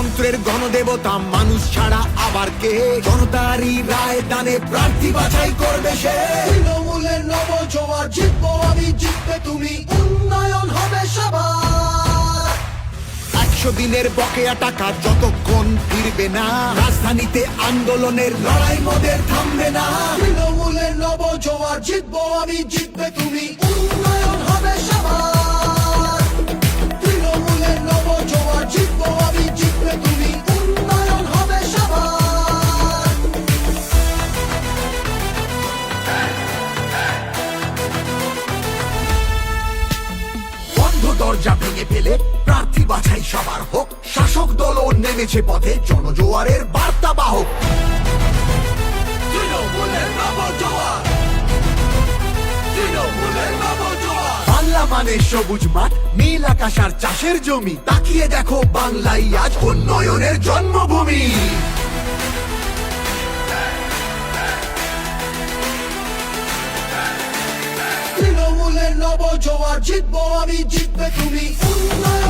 গণতন্ত্রের গণদেবতা মানুষ ছাড়া আবার কে? জনতারই রায় দানে প্রার্থী বাছাই করবে সে। তৃণমূলের নব জোয়ার জিতবো আমি জিতবে তুমি উন্নয়ন হবে সবার। একশো দিনের বকেয়া টাকা যতক্ষণ ফিরবে না রাজধানীতে আন্দোলনের লড়াই মোদের থামবে না। তৃণমূলের নব জোয়ার জিতবো আমি জিতবে তুমি উন্নয়ন হবে সবার। দরজা ভেঙে ফেলে প্রার্থী বাছাই সবার হোক। শাসক দলও নেমেছে পথে, জনজোয়ারের বার্তা বাহক। বাংলা মানে সবুজ মাঠ, নীল আকাশ আর চাষের জমি। তাকিয়ে দেখো বাংলাই আজ উন্নয়নের জন্মভূমি। তৃণমূলের নব জোয়ার জিতবো আমি জিতবে তুমি উন্নয়ন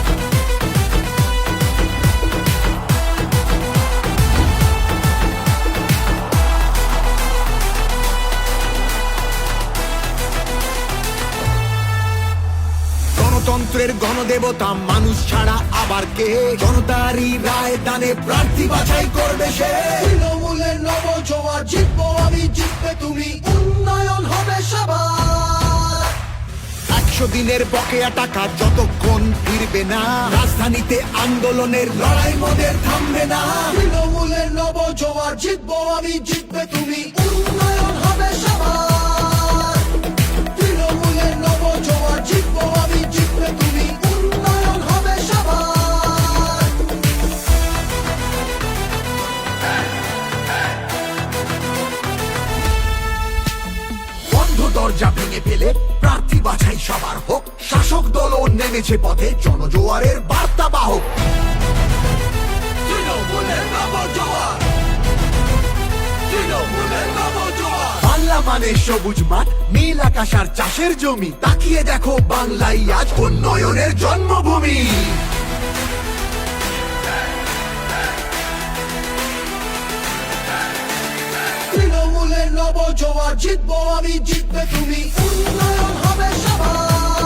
গণতন্ত্রের গণদেবতা, মানুষ ছাড়া আবার কে? জনতারই রায় দানে প্রার্থী বাছাই করবে সে। তৃণমূলের নব জোয়ার জিতবো, আমি জিতবে তুমি। উন্নয়ন হবে সবার। একশো দিনের বকেয়া টাকা যতক্ষণ ফিরবে না, রাজধানীতে আন্দোলনের লড়াই মোদের থামবে না। তৃণমূলের নব জোয়ার জিতবো, আমি জিতবে তুমি। প্রার্থী বাছাই সবার হোক। শাসক দলও নেমেছে পথে, জনজোয়ারের বার্তা বাহক। মানে সবুজ মাঠ, নীল আকাশ আর চাষের জমি। তাকিয়ে দেখো বাংলাই আজ উন্নয়নের জন্মভূমি। নব জোয়ার জিতবো আমি জিতবে তুমি। উন্নয়ন হবে সবার।